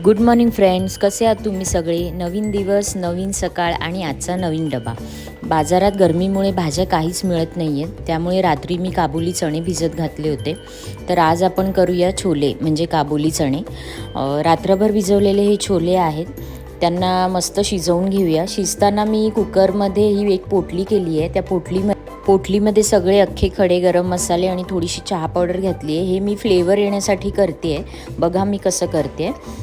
Good morning friends कसे आहात तुम्ही सगळे? नवीन दिवस नवीन सकाळ आणि आजचा नवीन डबा. बाजारात गरमीमुळे भाज्या काहीच मिळत नाही आहेत त्यामुळे रात्री मी काबुली चणे भिजत घातले होते. तर आज आपण करूया छोले म्हणजे काबुली चणे. रात्रभर भिजवलेले हे छोले आहेत. त्यांना मस्त शिजवून घेऊया. शिजताना मी कुकरमध्ये ही एक पोटली केली आहे. त्या पोटलीमध्ये पोटलीमध्ये सगळे अख्खे खडे गरम मसाले आणि थोडीशी चहा पावडर घातली आहे. हे मी फ्लेवर येण्यासाठी करते आहे बघा मी कसं करते आहे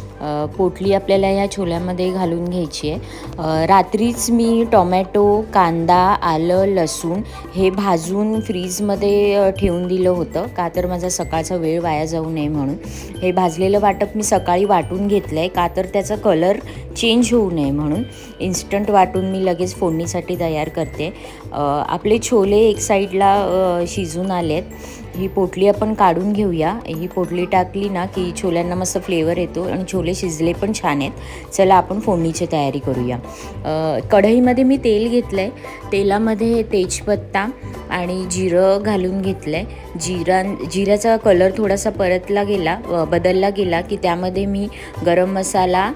पोटली आपल्याला ह्या छोल्यामध्ये घालून घ्यायची आहे. रात्रीच मी टोमॅटो कांदा आलं लसूण हे भाजून फ्रीजमध्ये ठेवून दिलं होतं. का तर माझा सकाळचा वेळ वाया जाऊ नये म्हणून. हे भाजलेलं वाटप मी सकाळी वाटून घेतलं आहे का तर त्याचा कलर चेंज होऊ नये म्हणून. इन्स्टंट वाटून मी लगेच फोडणीसाठी तयार करते. आपले छोले एक साईडला शिजून शिजून आलेत. ही पोटली आपण काढून घेऊया. ही पोटली टाकली ना की छोल्यांना मस्त फ्लेवर येतो आणि छोले शिजले पण छान आहेत. चला आपण फोडणीची तयारी करूया. कढईमध्ये मी तेल घेतलं आहे तेलामध्ये तेजपत्ता आणि जिरं घालून घेतलं आहे जिरा जिऱ्याचा कलर थोडासा परतला गेला बदलला गेला की त्यामध्ये मी गरम मसाला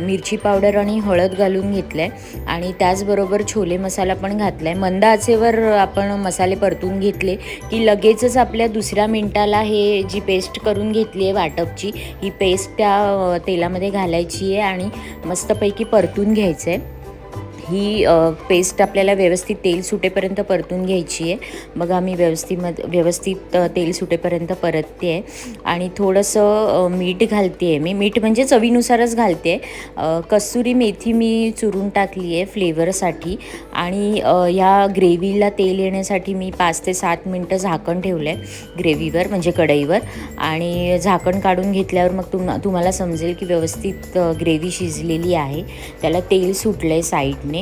मिरची पावडर आणि हळद घालून घेतलं आहे आणि त्याचबरोबर छोले मसाला पण घातला आहे मंद आचेवर आपण मसाले परतून घेतले की लगेचच आपल्या दुसऱ्या मिनटाला हे जी पेस्ट करून घेतली आहे वाटपची ही पेस्ट त्या तेलामध्ये घालायची आहे आणि मस्तपैकी परतून घ्यायचं आहे ही पेस्ट आपल्याला व्यवस्थित तेल सुटेपर्यंत परतून घ्यायची आहे. मग आम्ही व्यवस्थित व्यवस्थित तेल सुटेपर्यंत परतते आहे. आणि थोडंसं मीठ घालते आहे मी. मीठ म्हणजे चवीनुसारच घालते आहे. कस्तुरी मेथी मी चुरून टाकली आहे फ्लेवरसाठी. आणि ह्या ग्रेव्हीला तेल येण्यासाठी मी पाच ते सात मिनटं झाकण ठेवलं आहे ग्रेव्हीवर म्हणजे कढईवर. आणि झाकण काढून घेतल्यावर मग तुम तुम्हाला समजेल की व्यवस्थित ग्रेव्ही शिजलेली आहे. त्याला तेल सुटलं आहे साईडने.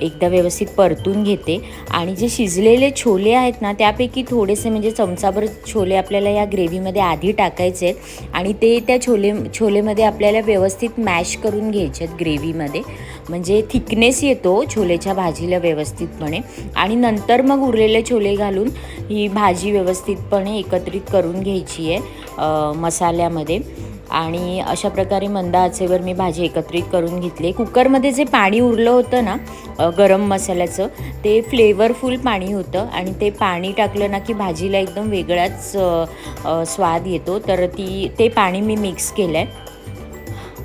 एकदा व्यवस्थित परतून घेते. आणि जे शिजलेले छोले आहेत ना त्यापैकी थोडेसे म्हणजे चमचाभर छोले आपल्याला या ग्रेव्हीमध्ये आधी टाकायचे आहेत. आणि ते त्या छोले छोलेमध्ये आपल्याला व्यवस्थित मॅश करून घ्यायचे आहेत ग्रेव्हीमध्ये. म्हणजे थिकनेस येतो छोलेच्या भाजीला व्यवस्थितपणे. आणि नंतर मग उरलेले छोले घालून ही भाजी व्यवस्थितपणे एकत्रित करून घ्यायची आहे मसाल्यामध्ये. आणि अशा प्रकारे मंद आचेवर मी भाजी एकत्रित करून घेतली. कुकरमध्ये जे पाणी उरलं होतं ना गरम मसाल्याचं ते फ्लेवरफुल पाणी होतं आणि ते पाणी टाकलं ना की भाजीला एकदम वेगळाच स्वाद येतो. तर ती ते पाणी मी मिक्स केलं आहे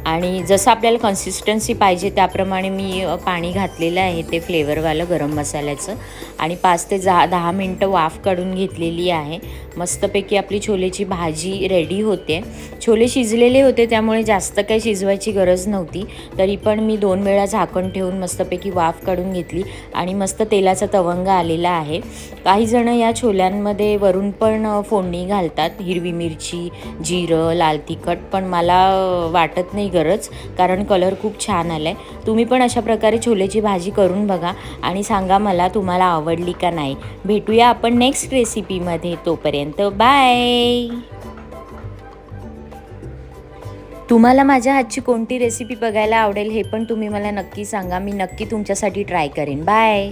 आणि जसं आपल्याला कन्सिस्टन्सी पाहिजे त्याप्रमाणे मी पाणी घातलेलं आहे ते फ्लेवरवालं गरम मसाल्याचं. आणि पाच ते दहा दहा मिनटं वाफ काढून घेतलेली आहे. मस्तपैकी आपली छोलेची भाजी रेडी होते. छोले शिजलेले होते त्यामुळे जास्त काही शिजवायची गरज नव्हती. तरी पण मी दोन वेळा झाकण ठेवून मस्तपैकी वाफ काढून घेतली आणि मस्त तेलाचा तवंग आलेला आहे. काही जणं या छोल्यांमध्ये वरून पण फोडणी घालतात. हिरवी मिरची जिरं लाल तिखट पण मला वाटत नाही गरज कारण कलर खूप छान आला आहे तुम्ही पण अशा प्रकारे छोलेची भाजी करून बघा आणि सांगा मला तुम्हाला आवडली का नाही. भेटूया आपण नेक्स्ट रेसिपीमध्ये तोपर्यंत बाय तुम्हाला माझ्या हातची कोणती रेसिपी बघायला आवडेल हे पण तुम्ही मला नक्की सांगा. मी नक्की तुमच्यासाठी ट्राय करेन. बाय